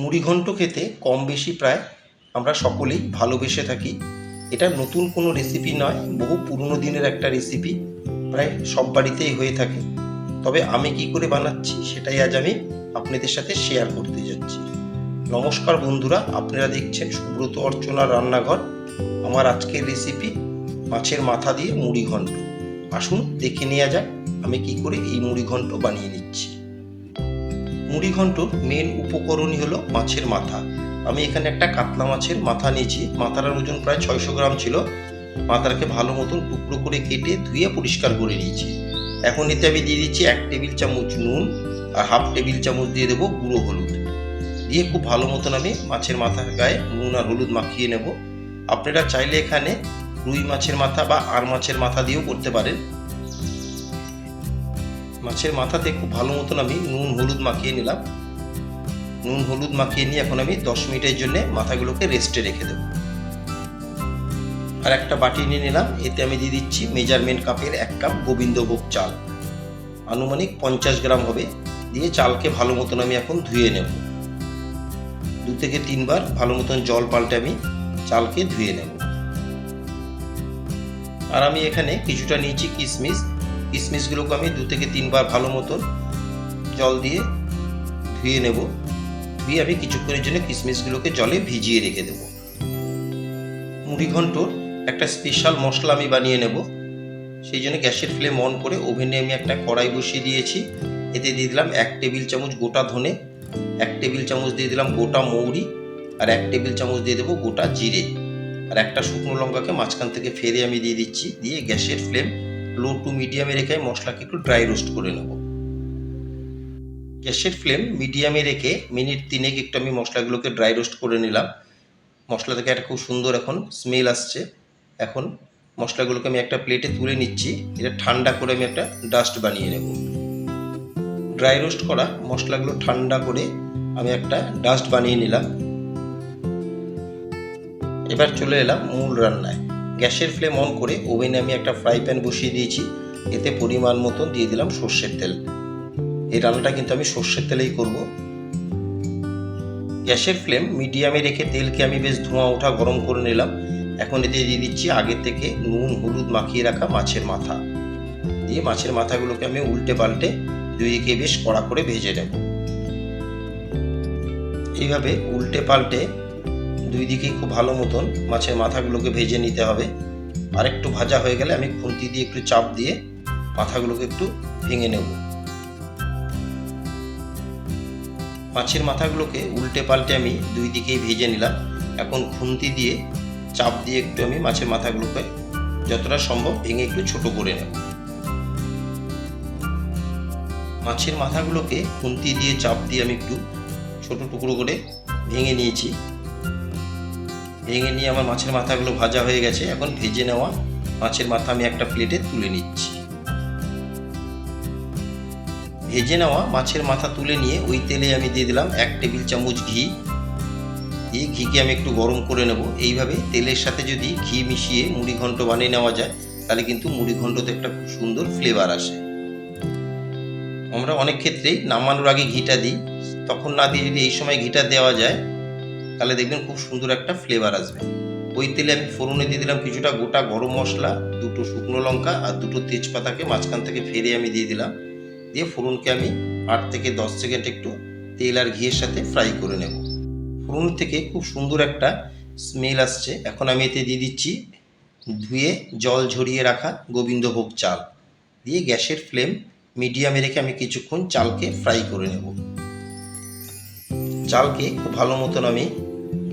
মুড়িঘণ্ট খেতে কম বেশি প্রায় আমরা সকলেই ভালোবেসে থাকি। এটা নতুন কোনো রেসিপি নয়, বহু পুরনো দিনের একটা রেসিপি প্রায় সব বাড়িতেই হয়ে থাকে। তবে আমি কি করে বানাচ্ছি সেটাই আজ আমি আপনাদের সাথে শেয়ার করতে যাচ্ছি। নমস্কার বন্ধুরা, আপনারা দেখছেন সুব্রত অর্চনার রান্নাঘর। আমার আজকের রেসিপি মাছের মাথা দিয়ে মুড়ি ঘন্ট। আসুন দেখে নেওয়া যাক আমি কি করে এই মুড়ি ঘন্ট বানিয়ে নিচ্ছি। মুড়ি ঘন্টর মেন উপকরণই হলো মাছের মাথা। আমি এখানে একটা কাতলা মাছের মাথা নিয়েছি। মাথাটার ওজন প্রায় ছয়শো গ্রাম ছিল। মাথাটাকে ভালো মতন টুকরো করে কেটে ধুয়ে পরিষ্কার করে নিয়েছি। এখন এতে আমি দিয়ে দিচ্ছি এক টেবিল চামচ নুন আর হাফ টেবিল চামচ দিয়ে দেবো গুঁড়ো হলুদ। দিয়ে খুব ভালো মতন আমি মাছের মাথার গায়ে নুন আর হলুদ মাখিয়ে নেব। আপনারা চাইলে এখানে রুই মাছের মাথা বা আর মাছের মাথা দিয়েও করতে পারেন। মাছের মাথাতে খুব ভালো মতন আমি নুন, হলুদ মাখিয়ে নিলাম। নুন, হলুদ মাখিয়ে নিয়ে এখন আমি দশ মিনিটের জন্য মাথাগুলোকে রেস্টে রেখে দেবো। আর একটা বাটি নিয়ে নিলাম। এতে আমি দিয়ে দিচ্ছি মেজারমেন্ট কাপের এক কাপ গোবিন্দভোগ চাল। আনুমানিক পঞ্চাশ গ্রাম হবে। দিয়ে চালকে ভালো মতন আমি এখন ধুয়ে নেব। দু থেকে তিনবার ভালো মতন জল পাল্টে আমি চালকে ধুয়ে নেব। আর আমি এখানে কিছুটা নিয়েছি কিশমিশ। কিশমিশগুলোকে আমি দু থেকে তিনবার ভালো মতন জল দিয়ে ধুয়ে নেব। ধুয়ে আমি কিছুক্ষণের জন্য কিশমিশগুলোকে জলে ভিজিয়ে রেখে দেব। মুড়ি ঘন্টর একটা স্পেশাল মশলা আমি বানিয়ে নেব। সেই জন্য গ্যাসের ফ্লেম অন করে ওভেনে আমি একটা কড়াই বসিয়ে দিয়েছি। এতে দিয়ে দিলাম এক টেবিল চামচ গোটা ধনে, এক টেবিল চামচ দিয়ে দিলাম গোটা মৌরি আর এক টেবিল চামচ দিয়ে দেবো গোটা জিরে। আর একটা শুকনো লঙ্কাকে মাঝখান থেকে ফেরে আমি দিয়ে দিচ্ছি। দিয়ে গ্যাসের ফ্লেম লো টু মিডিয়ামে রেখে মশলাকে একটু ড্রাই রোস্ট করে নেব। গ্যাসের ফ্লেম মিডিয়ামে রেখে মিনিট তিনেক একটু আমি মশলাগুলোকে ড্রাই রোস্ট করে নিলাম। মশলা থেকে একটা খুব সুন্দর এখন স্মেল আসছে। এখন মশলাগুলোকে আমি একটা প্লেটে তুলে নিচ্ছি। এটা ঠান্ডা করে আমি একটা ডাস্ট বানিয়ে নেব। ড্রাই রোস্ট করা মশলাগুলো ঠান্ডা করে আমি একটা ডাস্ট বানিয়ে নিলাম। এবার চলে এলাম মূল রান্নায়। গ্যাসের ফ্লেম অন করে ওভেনে আমি একটা ফ্রাই প্যান বসিয়ে দিয়েছি। এতে পরিমাণ মতন দিয়ে দিলাম সর্ষের তেল। এই রান্নাটা কিন্তু আমি সর্ষের তেলেই করব। গ্যাসের ফ্লেম মিডিয়ামে রেখে তেলকে আমি বেশ ধোঁয়া ওঠা গরম করে নিলাম। এখন এতে দিয়ে দিচ্ছি আগে থেকে নুন, হলুদ মাখিয়ে রাখা মাছের মাথা। দিয়ে মাছের মাথাগুলোকে আমি উল্টে পাল্টে দুই বেশ কড়া করে ভেজে নেব। এইভাবে উল্টে পাল্টে দুই দিকেই খুব ভালো মতন মাছের মাথাগুলোকে ভেজে নিতে হবে। আর একটু ভাজা হয়ে গেলে আমি খুন্তি দিয়ে একটু চাপ দিয়ে মাথাগুলোকে একটু ভেঙে নেব। মাছের মাথাগুলোকে উল্টে পাল্টে আমি দুই দিকেই ভেজে নিলাম। এখন খুন্তি দিয়ে চাপ দিয়ে একটু আমি মাছের মাথাগুলোকে যতটা সম্ভব ভেঙে একটু ছোট করে নেব। মাছের মাথাগুলোকে খুন্তি দিয়ে চাপ দিয়ে আমি একটু ছোট টুকরো করে ভেঙে নিয়েছি। ভেঙে নিয়ে আমার মাছের মাথাগুলো ভাজা হয়ে গেছে। এখন ভেজে নেওয়া মাছের মাথা আমি একটা প্লেটে তুলে নিচ্ছি। ভেজে নেওয়া মাছের মাথা তুলে নিয়ে ওই তেলে আমি দিয়ে দিলাম এক টেবিল চামচ ঘি। দিয়ে ঘিকে আমি একটু গরম করে নেব। এইভাবে তেলের সাথে যদি ঘি মিশিয়ে মুড়ি ঘন্ট বানিয়ে নেওয়া যায়, তাহলে কিন্তু মুড়ি ঘন্টতে একটা খুব সুন্দর ফ্লেভার আসে। আমরা অনেক ক্ষেত্রেই নামানোর আগে ঘিটা দিই। তখন না দিয়ে যদি এই সময় ঘিটা দেওয়া যায় তাহলে দেখবেন খুব সুন্দর একটা ফ্লেভার আসবে। ওই তেলে আমি ফোড়নে দিয়ে দিলাম কিছুটা গোটা গরম মশলা, দুটো শুকনো লঙ্কা আর দুটো তেজপাতাকে মাঝখান থেকে ফেরে আমি দিয়ে দিলাম। দিয়ে ফোড়নকে আমি আট থেকে দশ সেকেন্ড একটু তেল আর ঘিয়ের সাথে ফ্রাই করে নেব। ফোড়ন থেকে খুব সুন্দর একটা স্মেল আসছে। এখন আমি এতে দিয়ে দিচ্ছি ধুয়ে জল ঝরিয়ে রাখা গোবিন্দভোগ চাল। দিয়ে গ্যাসের ফ্লেম মিডিয়ামে রেখে আমি কিছুক্ষণ চালকে ফ্রাই করে নেব। চালকে খুব ভালো মতন আমি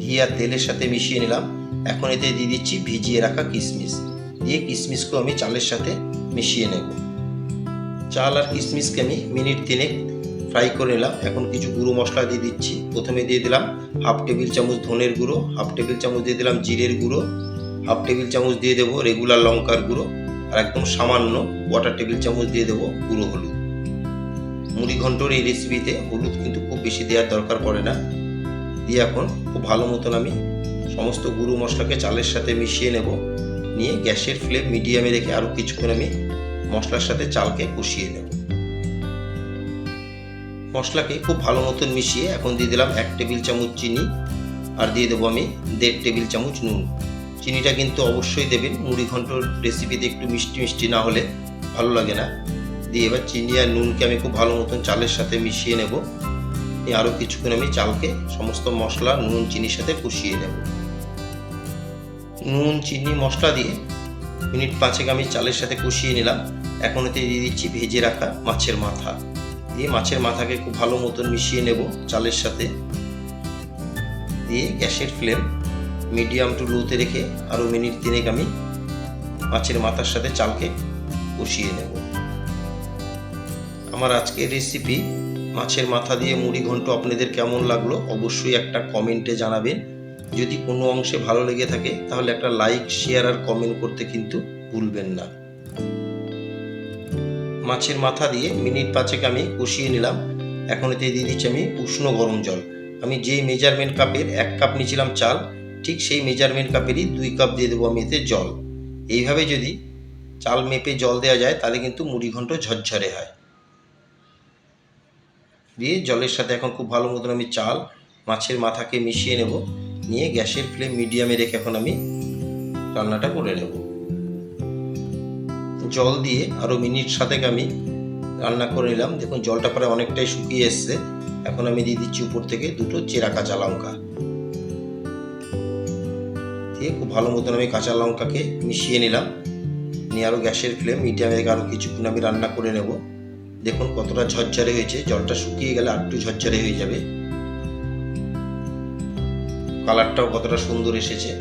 ঘি আর তেলের সাথে মিশিয়ে নিলাম। এখন এতে দিয়ে দিচ্ছি ভিজিয়ে রাখা কিশমিশ দিয়ে কিশমিশকেও আমি চালের সাথে মিশিয়ে নেব। চাল আর কিশমিশকে আমি মিনিট তিনেক ফ্রাই করে নিলাম। এখন কিছু গুঁড়ো মশলা দিয়ে দিচ্ছি। প্রথমে দিয়ে দিলাম হাফ টেবিল চামচ ধনের গুঁড়ো, হাফ টেবিল চামচ দিয়ে দিলাম জিরের গুঁড়ো, হাফ টেবিল চামচ দিয়ে দেবো রেগুলার লঙ্কার গুঁড়ো, আর একদম সামান্য ওয়াটার টেবিল চামচ দিয়ে দেবো গুঁড়ো হলুদ। মুড়ি ঘন্টর এই রেসিপিতে হলুদ কিন্তু খুব বেশি দেওয়ার দরকার পড়ে না। দিয়ে এখন খুব ভালো মতন আমি সমস্ত গুঁড়ো মশলাকে চালের সাথে মিশিয়ে নেব। নিয়ে গ্যাসের ফ্লেম মিডিয়ামে রেখে আরও কিছুক্ষণ আমি মশলার সাথে চালকে কষিয়ে নেব। মশলাকে খুব ভালো মতন মিশিয়ে এখন দিয়ে দিলাম এক টেবিল চামচ চিনি আর দিয়ে দেবো আমি দেড় টেবিল চামচ নুন। চিনিটা কিন্তু অবশ্যই দেবেন, মুড়ি ঘন্টর রেসিপিতে একটু মিষ্টি মিষ্টি না হলে ভালো লাগে না। দিয়ে এবার চিনি আর নুনকে আমি খুব ভালো মতন চালের সাথে মিশিয়ে নেব। নিয়ে আরও কিছুক্ষণ আমি চালকে সমস্ত মশলা, নুন, চিনির সাথে কষিয়ে নেব। নুন, চিনি, মশলা দিয়ে মিনিট পাঁচেক আমি চালের সাথে কষিয়ে নিলাম। এখন এতে দিয়ে দিচ্ছি ভেজে রাখা মাছের মাথা। দিয়ে মাছের মাথাকে খুব ভালো মতন মিশিয়ে নেব চালের সাথে। দিয়ে গ্যাসের ফ্লেম মিডিয়াম টু লোতে রেখে আরও মিনিট তিনেক আমি মাছের মাথার সাথে চালকে কষিয়ে নেব। আমার আজকের রেসিপি মাছের মাথা দিয়ে মুড়ি ঘন্ট আপনাদের কেমন লাগল অবশ্যই একটা কমেন্টে জানাবেন। যদি কোনো অংশে ভালো লেগে থাকে, তাহলে একটা লাইক, শেয়ার আর কমেন্ট করতে কিন্তু ভুলবেন না। মাছের মাথা দিয়ে মিনিট পাঁচেক আমি কষিয়ে নিলাম। এখন এতে দিয়ে দিচ্ছি আমি উষ্ণ গরম জল। আমি যেই মেজারমেন্ট কাপের এক কাপ নিয়েছিলাম চাল, ঠিক সেই মেজারমেন্ট কাপেরই দুই কাপ দিয়ে দেবো আমি এতে জল। এইভাবে যদি চাল মেপে জল দেওয়া যায়, তাহলে কিন্তু মুড়ি ঘন্ট ঝরঝরে হয়। দিয়ে জলের সাথে এখন খুব ভালো মতন আমি চাল মাছের মাথাকে মিশিয়ে নেব। নিয়ে গ্যাসের ফ্লেম মিডিয়ামে রেখে এখন আমি রান্নাটা করে নেব। জল দিয়ে আরও মিনিট সাথে আমি রান্না করে নিলাম। দেখুন, জলটা প্রায় অনেকটাই শুকিয়ে এসছে। এখন আমি দিয়ে দিচ্ছি উপর থেকে দুটো চেরা কাঁচা লঙ্কা। দিয়ে খুব ভালো মতন আমি কাঁচা লঙ্কাকে মিশিয়ে নিলাম। নিয়ে আরও গ্যাসের ফ্লেম মিডিয়ামে আরও কিছুক্ষণ আমি রান্না করে নেব। দেখুন কতটা ঝরঝরে হয়েছে। জলটা শুকিয়ে গেলে আরেকটু ঝরঝরে হয়ে যাবে। কালারটাও কতটা সুন্দর এসেছে।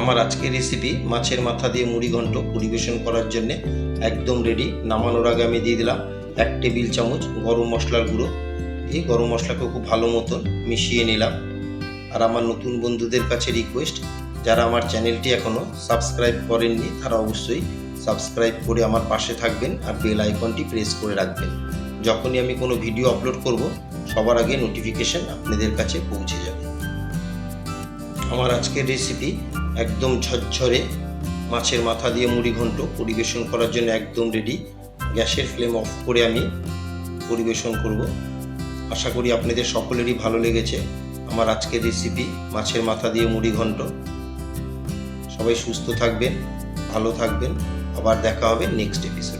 আমার আজকের রেসিপি মাছের মাথা দিয়ে মুড়ি ঘন্ট পরিবেশন করার জন্য একদম রেডি নামানোর আগে আমি দিয়ে দিলাম এক টেবিল চামচ গরম মশলার গুঁড়ো। দিয়ে গরম মশলাকে খুব ভালো মতন মিশিয়ে নিলাম। আর আমার নতুন বন্ধুদের কাছে রিকোয়েস্ট যারা আমার চ্যানেলটি এখনও সাবস্ক্রাইব করেননি, তারা অবশ্যই সাবস্ক্রাইব করে আমার পাশে থাকবেন আর বেল আইকনটি প্রেস করে রাখবেন। যখনই আমি কোনো ভিডিও আপলোড করব, সবার আগে নোটিফিকেশন আপনাদের কাছে পৌঁছে যাবে। আমার আজকের রেসিপি একদম ঝরঝরে, মাছের মাথা দিয়ে মুড়ি ঘন্ট পরিবেশন করার জন্য একদম রেডি গ্যাসের ফ্লেম অফ করে আমি পরিবেশন করব। আশা করি আপনাদের সকলেরই ভালো লেগেছে আমার আজকের রেসিপি মাছের মাথা দিয়ে মুড়ি ঘন্ট। সবাই সুস্থ থাকবেন, ভালো থাকবেন। আবার দেখা হবে নেক্সট এপিসোড